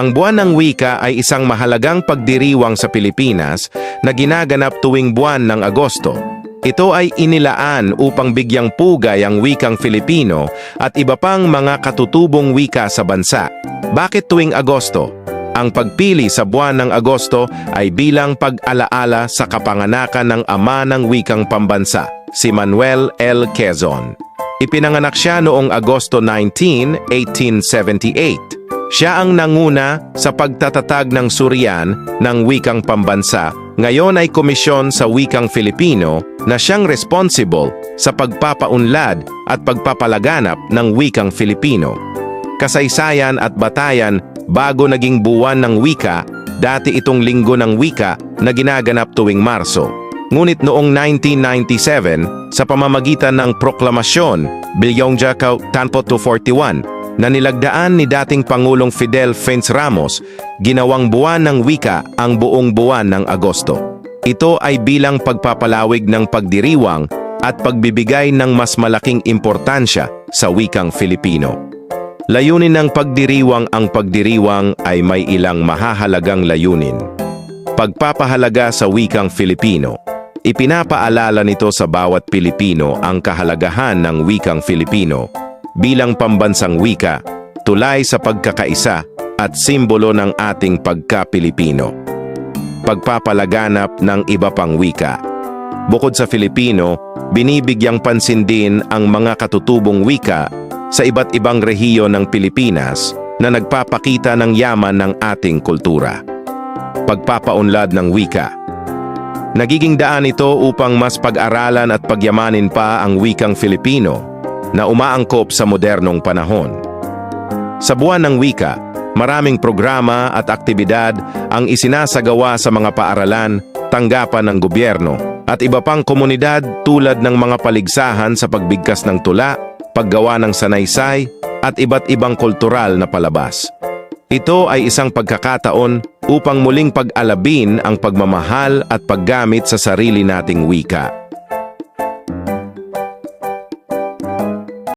Ang buwan ng wika ay isang mahalagang pagdiriwang sa Pilipinas na ginaganap tuwing buwan ng Agosto. Ito ay inilaan upang bigyang pugay ang wikang Filipino at iba pang mga katutubong wika sa bansa. Bakit tuwing Agosto? Ang pagpili sa buwan ng Agosto ay bilang pag-alaala sa kapanganakan ng ama ng wikang pambansa, si Manuel L. Quezon. Ipinanganak siya noong Agosto 19, 1878. Siya ang nanguna sa pagtatatag ng Suryan ng wikang pambansa. Ngayon ay komisyon sa wikang Filipino na siyang responsible sa pagpapaunlad at pagpapalaganap ng wikang Filipino. Kasaysayan at batayan bago naging buwan ng wika, dati itong linggo ng wika na ginaganap tuwing Marso. Ngunit noong 1997, sa pamamagitan ng proklamasyon, Bilyongja Tanpo 241, na nilagdaan ni dating Pangulong Fidel Fens Ramos, ginawang buwan ng wika ang buong buwan ng Agosto. Ito ay bilang pagpapalawig ng pagdiriwang at pagbibigay ng mas malaking importansya sa wikang Filipino. Layunin ng pagdiriwang ang pagdiriwang ay may ilang mahahalagang layunin. Pagpapahalaga sa wikang Filipino. Ipinapaalala nito sa bawat Pilipino ang kahalagahan ng wikang Filipino bilang pambansang wika, tulay sa pagkakaisa at simbolo ng ating pagka-Pilipino. Pagpapalaganap ng iba pang wika. Bukod sa Filipino, binibigyang pansin din ang mga katutubong wika sa iba't ibang rehiyon ng Pilipinas na nagpapakita ng yaman ng ating kultura. Pagpapaunlad ng wika. Nagiging daan ito upang mas pag-aralan at pagyamanin pa ang wikang Filipino na umaangkop sa modernong panahon. Sa buwan ng wika, maraming programa at aktibidad ang isinasagawa sa mga paaralan, tanggapan ng gobyerno, at iba pang komunidad tulad ng mga paligsahan sa pagbigkas ng tula, paggawa ng sanaysay, at iba't ibang kultural na palabas. Ito ay isang pagkakataon upang muling pag-alabin ang pagmamahal at paggamit sa sarili nating wika.